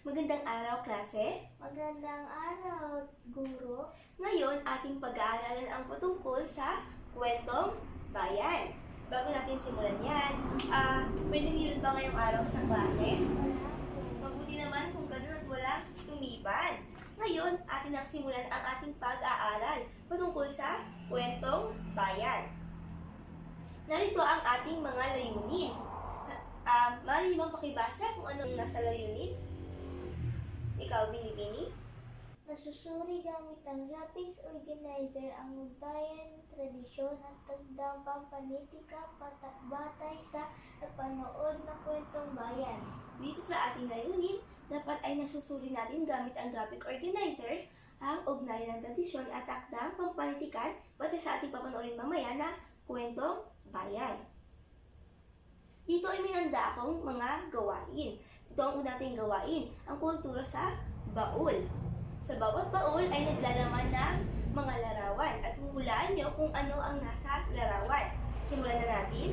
Magandang araw, klase. Magandang araw, guro. Ngayon, ating pag-aaralan ang patungkol sa kwentong bayan. Bago natin simulan yan, ah, pwede niyo ba ngayong araw sa klase? Mabuti naman kung ganun at wala tumiban. Ngayon, atin ang simulan ang ating pag-aaral patungkol sa kwentong bayan. Narito ang ating mga layunin. Ah, maaari bang pakibasa kung anong nasa layunin? Ikaw, Binibini? Nasusuri gamit ang graphics organizer ang ugbayan, tradisyon at tagdang pampanitika patakbatay sa napanood na kwentong bayan. Dito sa ating layunin, dapat ay nasusuri natin gamit ang graphic organizer ang ugnayan ng tradisyon at takdang pampanitikan pati sa ating papanoorin mamaya na kwentong bayan. Dito ay minanda akong mga gawain. Ito ang una nating gawain, ang kultura sa baul. Sa bawat baul ay naglalaman ng mga larawan at huhulaan nyo kung ano ang nasa larawan. Simulan na natin.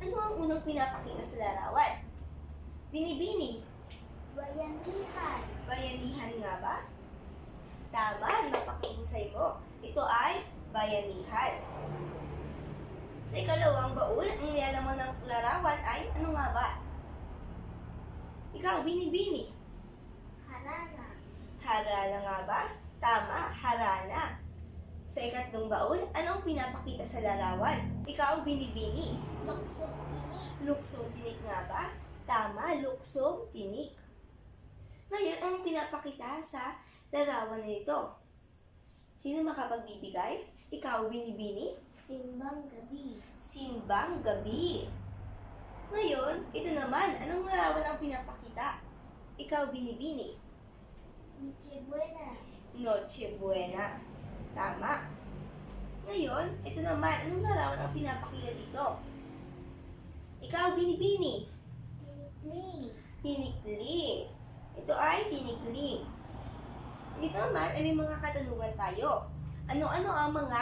Ano ang unang pinapakita sa larawan? Binibini, Bayanihan. bayanihan nga ba? Tama, napakahusay mo. Ito ay bayanihan. Sa ikalawang baul, ang nilalaman ng larawan ay ano nga ba? Ikaw, binibini. Harana. Harana nga ba? Tama, harana. Sa ikatlong baul, anong pinapakita sa larawan? Ikaw, binibini. Luksong tinik. Luksong tinik nga ba? Tama, luksong tinik. Ngayon, anong pinapakita sa larawan nito? Sino makapagbibigay? Ikaw, binibini? Simbang gabi. Simbang gabi. Ngayon, ito naman, anong larawan ang pinapakita? Ikaw, binibini? Noche Buena. Noche Buena. Tama. Ngayon, ito naman, anong larawan ang pinapakita dito? Ikaw, binibini? Tinikling. Tinikling. Ito ay tinikling. Dito naman ay may mga katanungan tayo. Ano-ano ang mga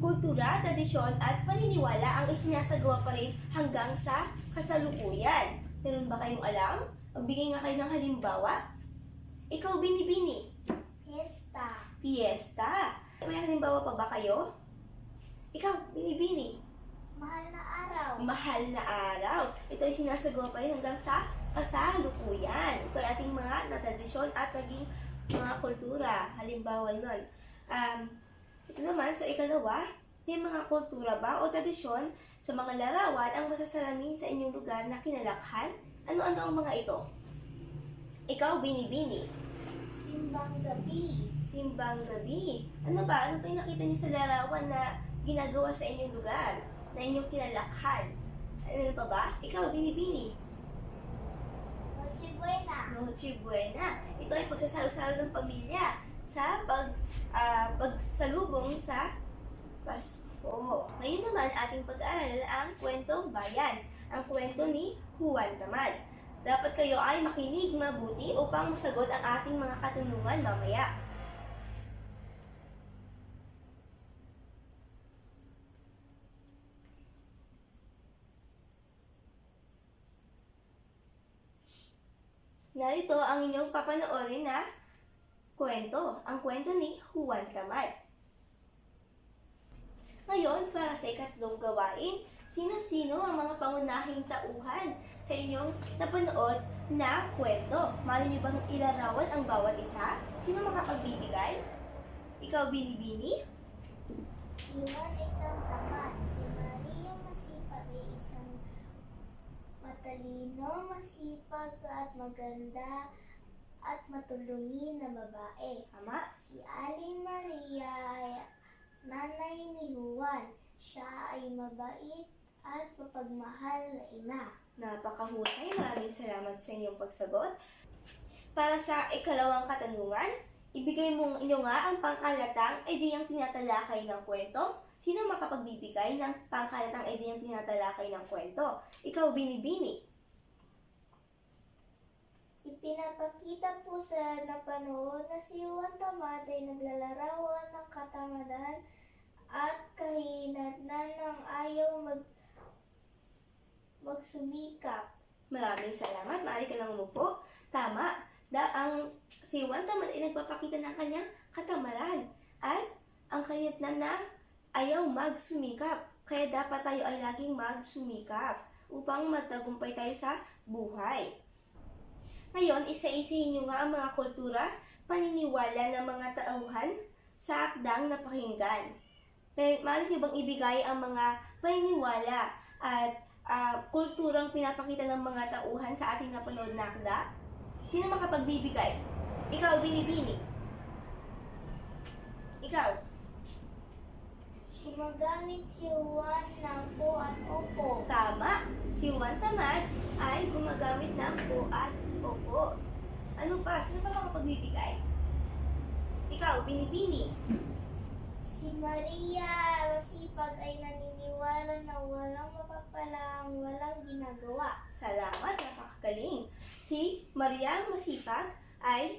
kultura, tradisyon at paniniwala ang isinasagawa pa rin hanggang sa kasalukuyan? Meron ba kayong alam? Magbigay nga kayo ng halimbawa. Ikaw, binibini. Fiesta. Fiesta. May halimbawa pa ba kayo? Ikaw, binibini. Mahal na araw. Mahal na araw. Ito ay sinasagawa pa rin hanggang sa kasalukuyan. Ito ay ating mga natradisyon at naging mga kultura. Halimbawa nun. Um, ito naman, sa ikalawa, may mga kultura ba o tradisyon sa mga larawan ang masasalamin sa inyong lugar na kinalakhan? Ano-ano ang mga ito? Ikaw, binibini. Simbang gabi. Simbang gabi. Ano ba? Ano ba yung nakita niyo sa larawan na ginagawa sa inyong lugar? Na inyong kinalakhan? Meron pa ba? Ikaw, binibini. Noche Buena. Noche Buena. Ito ay pagkasalo-salo ng pamilya sa pag, ah, pagsalubong sa Pasko. Ngayon naman, ating pag-aaral ang kwentong bayan. Ang kwento ni Juan Tamad. Dapat kayo ay makinig mabuti upang masagot ang ating mga katanungan mamaya. Narito ang inyong papanoorin na kwento, ang kwento ni Juan Tamad. Ngayon, para sa ikatlong gawain, sino-sino ang mga pangunahing tauhan sa inyong napanood na kwento? Mali niyo bang ilarawan ang bawat isa? Sino makapagbibigay? Ikaw, Binibini? Ay isang tamad. Si Maria masipag ay isang matalino, masipag at maganda at matulungin na babae. Tama. Si Aling Maria ay nanay ni Juan. Siya ay mabait at mapagmahal na ina. Napakahusay. Maraming salamat sa inyong pagsagot. Para sa ikalawang katanungan, ibigay mo inyo nga ang pangkalatang ideyang tinatalakay ng kwento. Sino makapagbibigay ng pangkalatang ideyang tinatalakay ng kwento? Ikaw, Binibini. Ipinapakita po sa napanood na si Juan Tamad ay naglalarawan ng katamadan at kahinatnan ng ayaw mag magsumikap. Maraming salamat. Maaari ka lang umupo. Tama. Da ang si Juan Tamad ay nagpapakita ng kanyang katamaran at ang na na ayaw magsumikap. Kaya dapat tayo ay laging magsumikap upang magtagumpay tayo sa buhay. Ngayon, isa-isahin nyo nga ang mga kultura, paniniwala ng mga tauhan sa akdang napakinggan. May, maaari nyo bang ibigay ang mga paniniwala at ah, kulturang pinapakita ng mga tauhan sa ating napanood na akda? Sino makapagbibigay? Ikaw, Binibini. Ikaw. Gumagamit si Juan ng po at opo. Tama. Si Juan Tamad ay gumagamit ng po at opo. Ano pa? Sino pa makapagbibigay? Ikaw, Binibini. Si Maria masipag ay naniniwala na walang mapapalang walang ginagawa. Salamat, napakagaling. Si Maria Masipag ay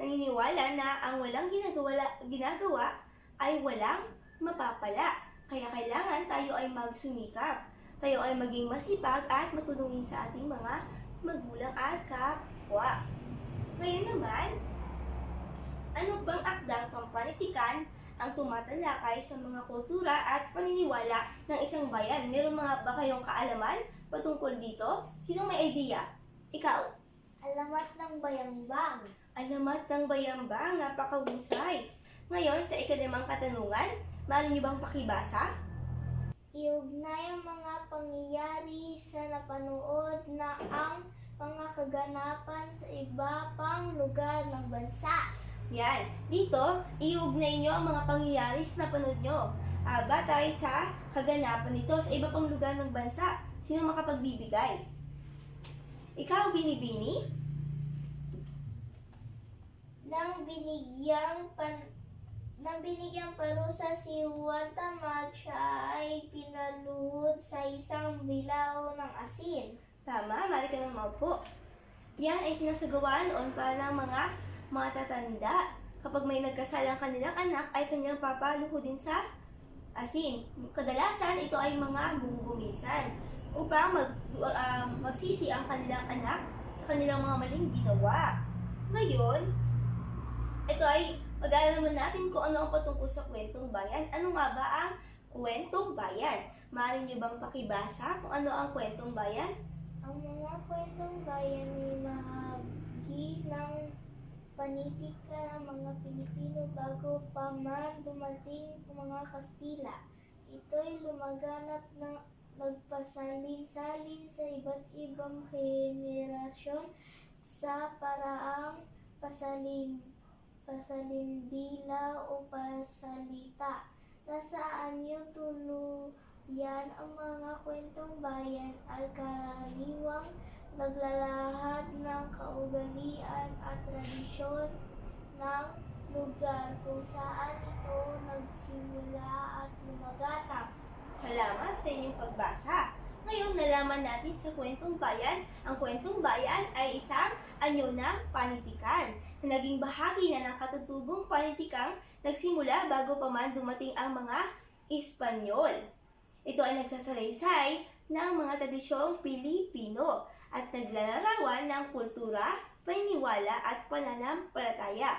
naniniwala na ang walang ginagawa, ginagawa ay walang mapapala. Kaya kailangan tayo ay magsumikap. Tayo ay maging masipag at matulungin sa ating mga magulang at kapwa. Ngayon naman, ano bang akdang pampanitikan ang tumatalakay sa mga kultura at paniniwala ng isang bayan? Meron mga ba kayong kaalaman patungkol dito? Sino may idea? Ikaw. Alamat ng bayambang. Alamat ng bayambang, napakahusay. Ngayon, sa ikalimang katanungan, maaari niyo bang pakibasa? Iugnay ang mga pangyayari sa napanood na ang mga kaganapan sa iba pang lugar ng bansa. Yan. Dito, iugnay niyo ang mga pangyayari sa napanood nyo. Ah, batay sa kaganapan nito sa iba pang lugar ng bansa. Sino makapagbibigay? Ikaw, Binibini? Nang binigyang pan nang binigyang parusa si Juan Tamad, siya ay pinaluhod sa isang bilaw ng asin. Tama, mali ka nang maupo. Yan ay sinasagawa noon para ng mga mga tatanda. Kapag may nagkasalang kanilang anak, ay kanilang papaluhodin sa asin. Kadalasan, ito ay mga munggumisan upang mag, ah, magsisi ang kanilang anak sa kanilang mga maling ginawa. Ngayon, ito ay mag-aaral naman natin kung ano ang patungkol sa kwentong bayan. Ano nga ba ang kwentong bayan? Maaari niyo bang pakibasa kung ano ang kwentong bayan? Ang mga kwentong bayan ay mahagi ng panitika ng mga Pilipino bago pa man dumating ang mga Kastila. Ito'y lumaganap ng nagpasalin-salin sa iba't ibang henerasyon sa paraang pasalin pasalindila o pasalita. Nasaan yung tuluyan ang mga kwentong bayan ay karaniwang naglalahad ng kaugalian at tradisyon ng lugar kung saan ito nagsimula at lumaganap. Salamat sa inyong pagbasa. Ngayon, nalaman natin sa kwentong bayan, ang kwentong bayan ay isang anyo ng panitikan na naging bahagi na ng katutubong panitikang nagsimula bago pa man dumating ang mga Espanyol. Ito ay nagsasalaysay ng mga tradisyong Pilipino at naglalarawan ng kultura, paniniwala at pananampalataya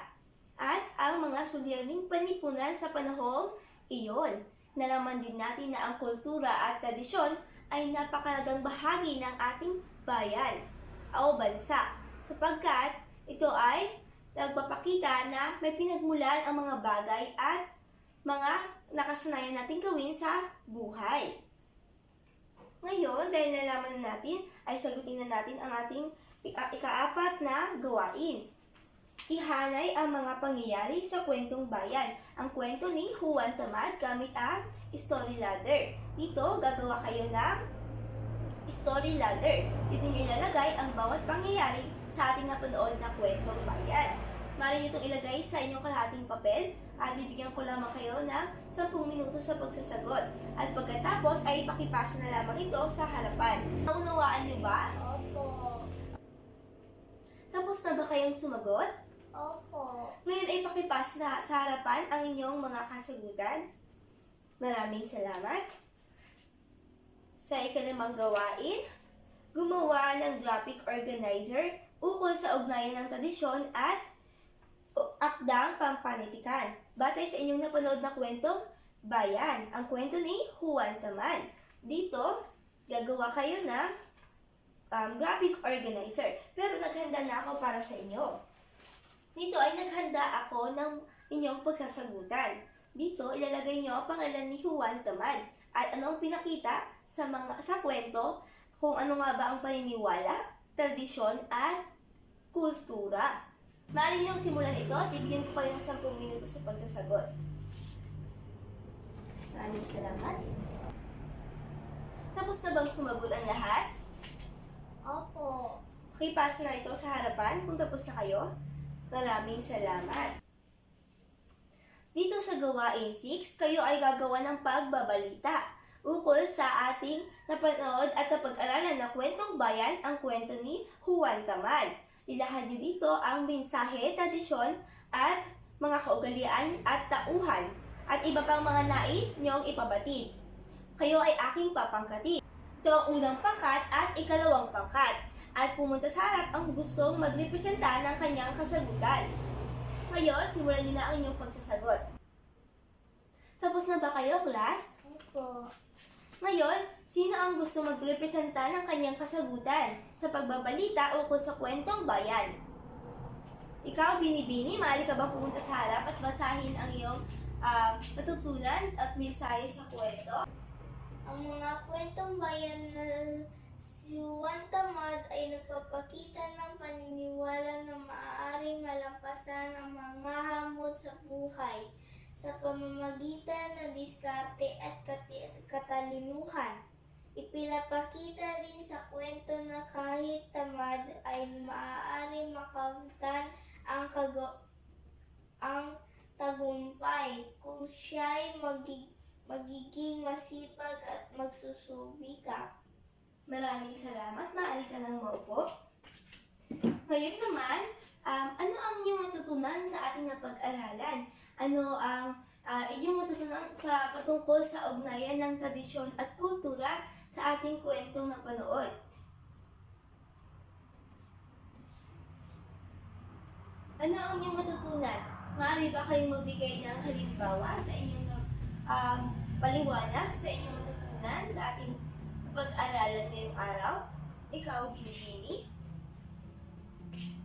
at ang mga suliraning panipunan sa panahong iyon. Nalaman din natin na ang kultura at tradisyon ay napakalagang bahagi ng ating bayan o bansa sapagkat ito ay nagpapakita na may pinagmulan ang mga bagay at mga nakasanayan natin gawin sa buhay. Ngayon, dahil nalaman na natin, ay sagutin na natin ang ating ika- ikaapat na gawain. Ihanay ang mga pangyayari sa kwentong bayan. Ang kwento ni Juan Tamad gamit ang story ladder. Dito, gagawa kayo ng story ladder. Dito nyo ilalagay ang bawat pangyayari sa ating napanood na kwentong bayan. Mari nyo itong ilagay sa inyong kalahating papel at bibigyan ko lamang kayo ng 10 minuto sa pagsasagot. At pagkatapos ay ipakipasa na lamang ito sa harapan. Naunawaan nyo ba? Opo. Tapos na ba kayong sumagot? Opo. Ngayon ay pakipasa na sa harapan ang inyong mga kasagutan. Maraming salamat. Sa ikalimang gawain, gumawa ng graphic organizer ukol sa ugnayan ng tradisyon at akdang pampanitikan. Batay sa inyong napanood na kwentong Bayan, ang kwento ni Juan Taman. Dito, gagawa kayo ng um, graphic organizer. Pero naghanda na ako para sa inyo. Dito ay naghanda ako ng inyong pagsasagutan. Dito, ilalagay nyo ang pangalan ni Juan Taman at ano ang pinakita sa mga sa kwento kung ano nga ba ang paniniwala, tradisyon at kultura. Maaari niyong simulan ito at ibigyan ko kayo ng 10 minuto sa pagsasagot. Maraming salamat. Tapos na bang sumagot ang lahat? Opo. Okay, pass na ito sa harapan kung tapos na kayo. Maraming salamat. Dito sa gawain 6, kayo ay gagawa ng pagbabalita ukol sa ating napanood at napag-aralan na kwentong bayan, ang kwento ni Juan Tamal. Ilahad niyo dito ang mensahe, tradisyon, at mga kaugalian at tauhan at iba pang mga nais niyong ipabatid. Kayo ay aking papangkati. Ito ang unang pangkat at ikalawang pangkat at pumunta sa harap ang gustong magrepresenta ng kanyang kasagutan. Ngayon, simulan niyo na ang inyong pagsasagot. Tapos na ba kayo, class? Opo. Ngayon, sino ang gusto magrepresenta ng kanyang kasagutan sa pagbabalita ukol sa kwentong bayan? Ikaw, Binibini, maaari ka bang pumunta sa harap at basahin ang iyong ah, natutunan at mensahe sa kwento? Ang mga kwentong bayan na si Juan Tamad ay nagpapakita ng paniniwala na maaaring malampasan ang mga hamon sa buhay sa pamamagitan ng diskarte at katalinuhan. Ipinapakita rin sa kwento na kahit tamad ay maaaring makamtan ang kago- ang tagumpay kung siya'y magi- magiging masipag at magsusubika. Maraming salamat. Maaari ka nang maupo. Ngayon naman, um, ano ang inyong natutunan sa ating napag-aralan? Ano ang ah, inyong matutunan sa patungkol sa ugnayan ng tradisyon at kultura sa ating kwentong napanood? Ano ang inyong matutunan? Maaari ba kayong magbigay ng halimbawa sa inyong um, paliwanag sa inyong matutunan sa ating pag-aralan ngayong araw? Ikaw, Binibini?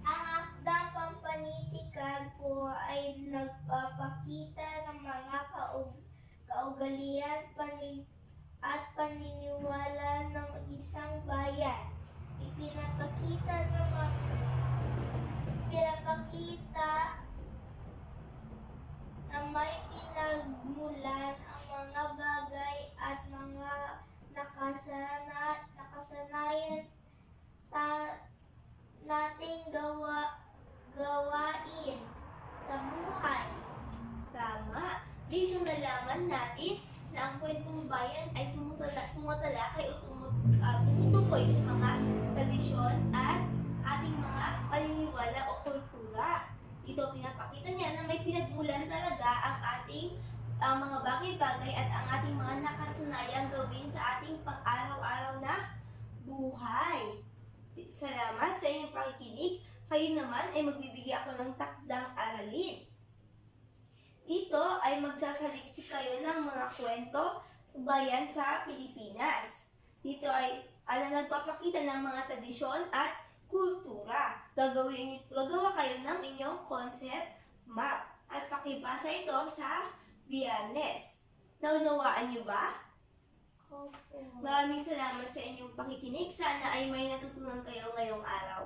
Ang akdang pampanitikan po ay nagpapakita ng mga kaug- kaugalian panin at paniniwala ng isang bayan. Ipinapakita ng mga ipinapakita na may pinagmulan ang mga bagay at mga nakasana, nakasanayan ta, nating gawa, gawain sa buhay. Tama. Dito nalaman natin na ang kwentong bayan ay tumutala, tumatalakay o tumut, ah, tumutukoy sa mga tradisyon at ating mga paniniwala o kultura. Ito pinapakita niya na may pinagmulan talaga ang ating ang mga bagay-bagay at ang ating mga nakasanayang gawin sa ating pang-araw-araw na buhay. Salamat sa inyong pakikinig. Kayo naman ay magbibigay ako ng takdang aralin. Ay magsasaliksik kayo ng mga kwento sa bayan sa Pilipinas. Dito ay ala nagpapakita ng mga tradisyon at kultura. Gagawin, gagawa kayo ng inyong concept map at pakibasa ito sa biyernes. Naunawaan niyo ba? Maraming salamat sa inyong pakikinig. Sana ay may natutunan kayo ngayong araw.